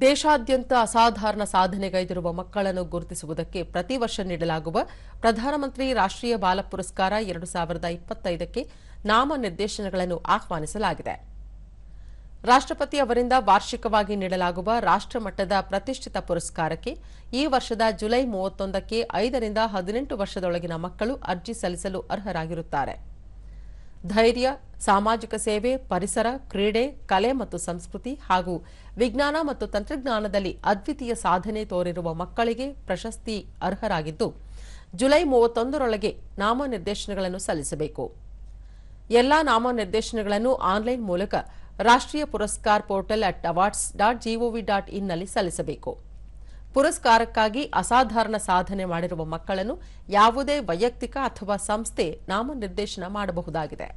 ದೇಶಾದ್ಯಂತ ಅಸಾಧಾರಣ ಸಾಧನೆಗೈದಿರುವ ಮಕ್ಕಳನ್ನು ಗುರುತಿಸುವುದಕ್ಕೆ ಪ್ರತಿ ವರ್ಷ ನೀಡಲಾಗುವ ಪ್ರಧಾನಮಂತ್ರಿ ರಾಷ್ಟ್ರೀಯ ಬಾಲ ಪುರಸ್ಕಾರ ಎರಡು ಸಾವಿರದ ಇಪ್ಪತ್ತೈದಕ್ಕೆ ನಾಮನಿರ್ದೇಶನಗಳನ್ನು ಆಹ್ವಾನಿಸಲಾಗಿದೆ. ರಾಷ್ಟ್ರಪತಿ ಅವರಿಂದ ವಾರ್ಷಿಕವಾಗಿ ನೀಡಲಾಗುವ ರಾಷ್ಟ್ರಮಟ್ಟದ ಪ್ರತಿಷ್ಠಿತ ಪುರಸ್ಕಾರಕ್ಕೆ ಈ ವರ್ಷದ ಜುಲೈ ಮೂವತ್ತೊಂದಕ್ಕೆ ಐದರಿಂದ ಹದಿನೆಂಟು ವರ್ಷದೊಳಗಿನ ಮಕ್ಕಳು ಅರ್ಜಿ ಸಲ್ಲಿಸಲು ಅರ್ಹರಾಗಿರುತ್ತಾರೆ. ಧೈರ್ಯ, ಸಾಮಾಜಿಕ ಸೇವೆ, ಪರಿಸರ, ಕ್ರೀಡೆ, ಕಲೆ ಮತ್ತು ಸಂಸ್ಕೃತಿ ಹಾಗೂ ವಿಜ್ಞಾನ ಮತ್ತು ತಂತ್ರಜ್ಞಾನದಲ್ಲಿ ಅದ್ವಿತೀಯ ಸಾಧನೆ ತೋರಿರುವ ಮಕ್ಕಳಿಗೆ ಪ್ರಶಸ್ತಿ ಅರ್ಹರಾಗಿದ್ದು, ಜುಲೈ ಮೂವತ್ತೊಂದರೊಳಗೆ ನಾಮನಿರ್ದೇಶನಗಳನ್ನು ಸಲ್ಲಿಸಬೇಕು. ಎಲ್ಲಾ ನಾಮನಿರ್ದೇಶನಗಳನ್ನು ಆನ್ಲೈನ್ ಮೂಲಕ ರಾಷ್ಟ್ರೀಯ ಪುರಸ್ಕಾರ portal at awards dot G O V dot ಇನ್ನಲ್ಲಿ ಸಲ್ಲಿಸಬೇಕು. ಪುರಸ್ಕಾರಕ್ಕಾಗಿ ಅಸಾಧಾರಣ ಸಾಧನೆ ಮಾಡಿರುವ ಮಕ್ಕಳನ್ನು ಯಾವುದೇ ವೈಯಕ್ತಿಕ ಅಥವಾ ಸಂಸ್ಥೆ ನಾಮನಿರ್ದೇಶನ ಮಾಡಬಹುದಾಗಿದೆ.